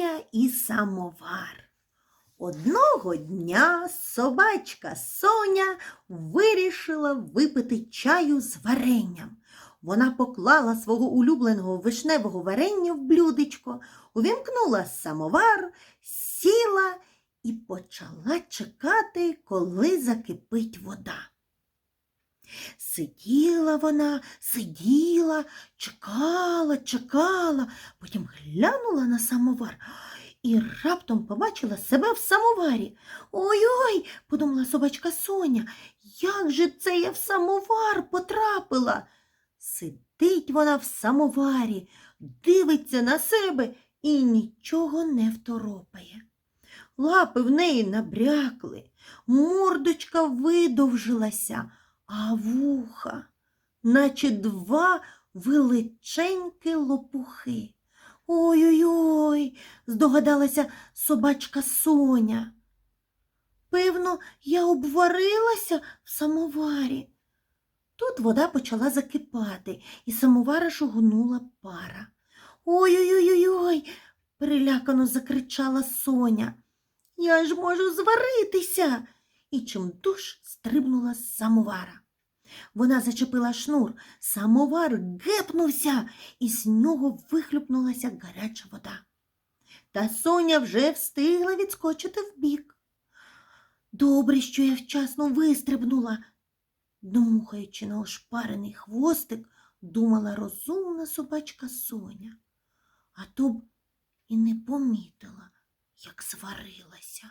Соня і самовар. Одного дня собачка Соня вирішила випити чаю з варенням. Вона поклала свого улюбленого вишневого варення в блюдечко, увімкнула самовар, сіла і почала чекати, коли закипить вода. Сиділа вона, сиділа, чекала, чекала, потім глянула на самовар і раптом побачила себе в самоварі. Ой-ой, подумала собачка Соня, як же це я в самовар потрапила? Сидить вона в самоварі, дивиться на себе і нічого не второпає. Лапи в неї набрякли, мордочка видовжилася, а вуха, наче два величенькі лопухи. Ой-ой-ой, здогадалася собачка Соня. Певно, я обварилася в самоварі. Тут вода почала закипати, і самовара шугнула пара. Ой-ой-ой, перелякано закричала Соня. Я ж можу зваритися. І чимдуж стрибнула з самовара. Вона зачепила шнур, самовар гепнувся, і з нього вихлюпнулася гаряча вода. Та Соня вже встигла відскочити вбік. Добре, що я вчасно вистрибнула, дмухаючи на ошпарений хвостик, думала розумна собачка Соня, а то б і не помітила, як сварилася.